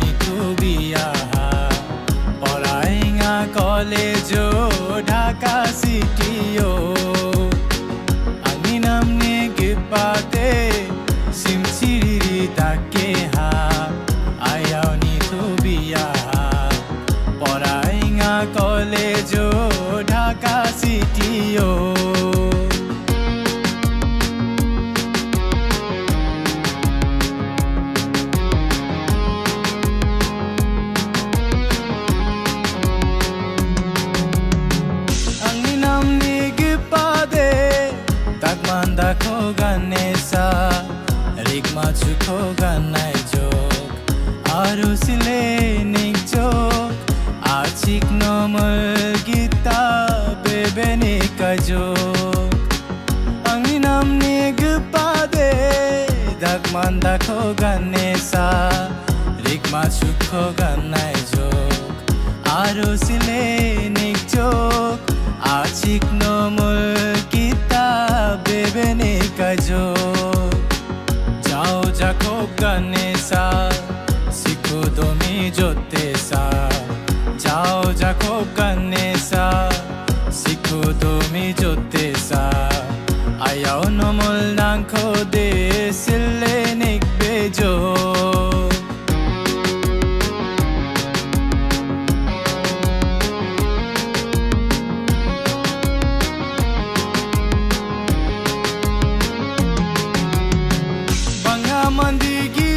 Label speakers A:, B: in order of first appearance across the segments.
A: ni tubiya ha পড়াই nga college ও Dhaka city আমি নামনে গিপাতে ayaw ni tubiya ha পড়াই nga college ও Dhaka city Tagmanda ko ganesa Rigma chuko ganai jok Aru sile nik jok Achik nomal gita Bebe ni ka jok Ang inam ni gipade Tagmanda ko ganesa Rigma chuko ganai jok আরও সিলে নিক যাকো গানে সা শিখো তুমি জোতে সা যাও যাকো গানে সা শিখো তুমি জোতে সা আয়াও নমল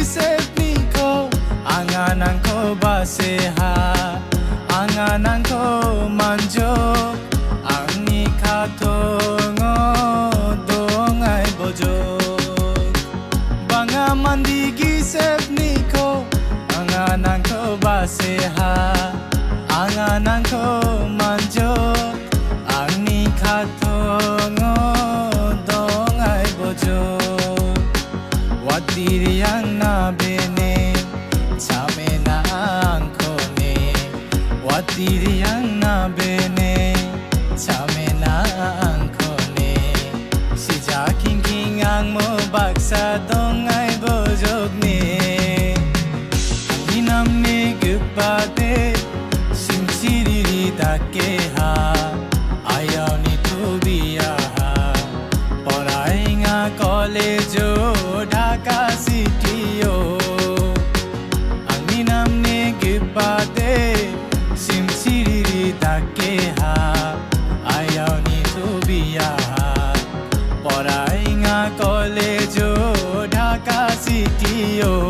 A: sepni ko Anganan ko baseha Anganan ko manjo Ang ikatongo Dongay bojo Mga mandigi sepni ko Anganan ko baseha Anganan ko manjo Wadiriyang na bene ang kone Sija king king ang mo baksa dong ay bojog ni Hinam ni gupade Simsiriri take ha Ayaw ni tubiya ha পড়াই nga yo